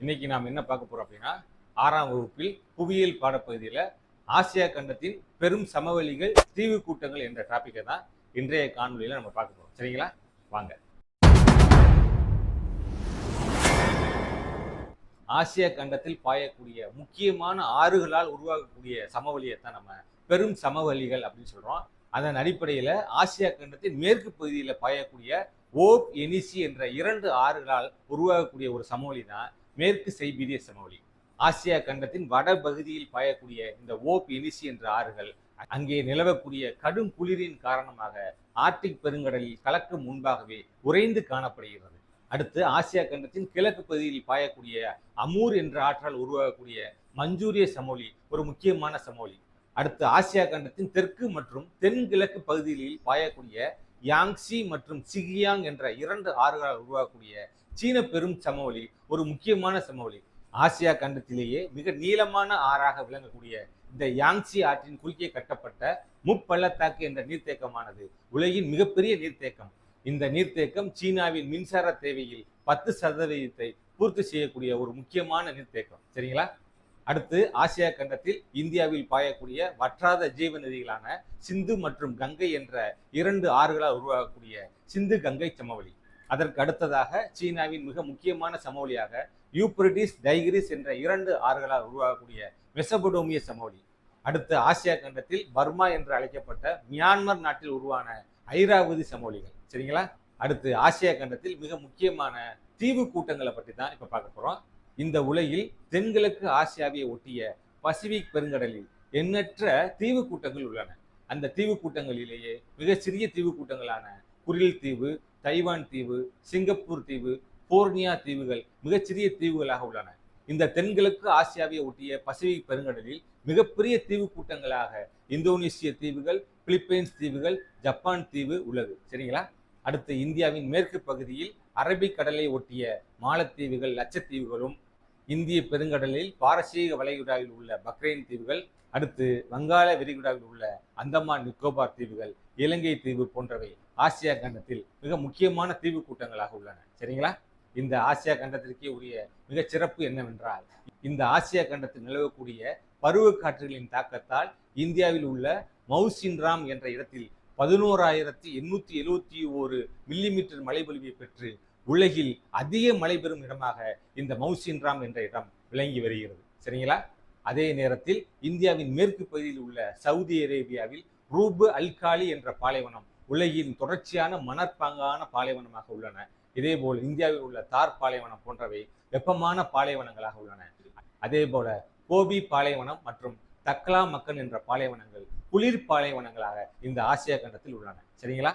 இன்னைக்கு நாம் என்ன பார்க்க போறோம் அப்படின்னா ஆறாம் வகுப்பில் புவியியல் பாடப்பகுதியில் ஆசியா கண்டத்தின் பெரும் சமவெளிகள் தீவு கூட்டங்கள் என்ற டாப்பிக்கை தான் இன்றைய காணொலியில் நம்ம பார்க்க போறோம். சரிங்களா? வாங்க. ஆசிய கண்டத்தில் பாயக்கூடிய முக்கியமான ஆறுகளால் உருவாகக்கூடிய சமவெளியை தான் நம்ம பெரும் சமவெளிகள் அப்படின்னு சொல்றோம். அதன் அடிப்படையில் ஆசியா கண்டத்தின் மேற்கு பகுதியில் பாயக்கூடிய ஓப் எனிசி என்ற இரண்டு ஆறுகளால் உருவாகக்கூடிய ஒரு சமவெளி தான் மேற்கு செய்பீரிய சமவெளி ஆசியா கண்டத்தின் வட பகுதியில் பாயக்கூடிய இந்த ஓப் எனிசி என்ற ஆறுகள் அங்கே நிலவக்கூடிய கடும் குளிரின் காரணமாக ஆர்டிக் பெருங்கடலில் கலக்கும் முன்பாகவே உறைந்து காணப்படுகிறது. அடுத்து ஆசியா கண்டத்தின் கிழக்கு பகுதியில் பாயக்கூடிய அமூர் என்ற ஆற்றால் உருவாகக்கூடிய மஞ்சூரிய சமோலி ஒரு முக்கியமான சமோலி அடுத்து ஆசியா கண்டத்தின் தெற்கு மற்றும் தென்கிழக்கு பகுதிகளில் பாயக்கூடிய யாங்ஸி மற்றும் சிகியாங் என்ற இரண்டு ஆறுகளால் உருவாகக்கூடிய சீன பெரும் சமவெளி ஒரு முக்கியமான சமவெளி. ஆசியா கண்டத்திலேயே மிக நீளமான ஆறாக விளங்கக்கூடிய இந்த யாங்சி ஆற்றின் குறுக்கே கட்டப்பட்ட முப்பள்ளத்தாக்கு என்ற நீர்த்தேக்கமானது உலகின் மிகப்பெரிய நீர்த்தேக்கம். இந்த நீர்த்தேக்கம் சீனாவின் மின்சார தேவையில் பத்து சதவீதத்தை பூர்த்தி செய்யக்கூடிய ஒரு முக்கியமான நீர்த்தேக்கம். சரிங்களா? அடுத்து ஆசியா கண்டத்தில் இந்தியாவில் பாயக்கூடிய வற்றாத ஜீவ நதிகளான சிந்து மற்றும் கங்கை என்ற இரண்டு ஆறுகளால் உருவாகக்கூடிய சிந்து கங்கை சமவெளி. அதற்கு அடுத்ததாக சீனாவின் மிக முக்கியமான சமவெளியாக யூப்ரிடிஸ் டைகிரிஸ் என்ற இரண்டு ஆறுகளால் உருவாகக்கூடிய மெசபடோமிய சமவெளி. அடுத்து ஆசியா கண்டத்தில் பர்மா என்று அழைக்கப்பட்ட மியான்மர் நாட்டில் உருவான ஐராவதி சமவெளிகள். சரிங்களா? அடுத்து ஆசியா கண்டத்தில் மிக முக்கியமான தீவு கூட்டங்களை பற்றி தான் இப்போ பார்க்க போகிறோம் இந்த உலகில் தென்கிழக்கு ஆசியாவை ஒட்டிய பசிபிக் பெருங்கடலில் எண்ணற்ற தீவு கூட்டங்கள் உள்ளன. அந்த தீவு கூட்டங்களிலேயே மிக சிறிய தீவு கூட்டங்களான குரில் தீவு தைவான் தீவு சிங்கப்பூர் தீவு போர்னியா தீவுகள் மிகச்சிறிய தீவுகளாக உள்ளன. இந்த தென்கிழக்கு ஆசியாவை ஒட்டிய பசிபிக் பெருங்கடலில் மிகப்பெரிய தீவு கூட்டங்களாக இந்தோனேசிய தீவுகள் பிலிப்பைன்ஸ் தீவுகள் ஜப்பான் தீவு உள்ளது. சரிங்களா? அடுத்து இந்தியாவின் மேற்கு பகுதியில் அரபிக் கடலை ஒட்டிய மாலத்தீவுகள் லட்சத்தீவுகளும் இந்திய பெருங்கடலில் பாரசீக வளைகுடாவில் உள்ள பக்ரைன் தீவுகள் அடுத்து வங்காள விரிகுடாவில் உள்ள அந்தமான் நிக்கோபார் தீவுகள் இலங்கை தீவு போன்றவை ஆசியா கண்டத்தில் மிக முக்கியமான தீவு கூட்டங்களாக உள்ளன. சரிங்களா? இந்த ஆசியா கண்டத்திற்கே உரிய மிகச் சிறப்பு என்னவென்றால் இந்த ஆசியா கண்டத்தில் நிலவக்கூடிய பருவ காற்றுகளின் தாக்கத்தால் இந்தியாவில் உள்ள மவுசின்ராம் என்ற இடத்தில் பதினோராயிரத்தி எண்ணூத்தி எழுவத்தி ஒரு மில்லிமீட்டர் மழைப்பொழிவை பெற்று உலகில் அதிக மழை பெறும் இடமாக இந்த மவுசின்ராம் என்ற இடம் விளங்கி வருகிறது. சரிங்களா? அதே நேரத்தில் இந்தியாவின் மேற்கு பகுதியில் உள்ள சவுதி அரேபியாவில் ரூபு அல்காலி என்ற பாலைவனம் உலகின் தொடர்ச்சியான மணற்பாங்கான பாலைவனமாக உள்ளன. இதேபோல் இந்தியாவில் உள்ள தார் பாலைவனம் போன்றவை வெப்பமான பாலைவனங்களாக உள்ளன. அதே போல கோபி பாலைவனம் மற்றும் தக்லா மக்கன் என்ற பாலைவனங்கள் குளிர் பாலைவனங்களாக இந்த ஆசியா கண்டத்தில் உள்ளன. சரிங்களா?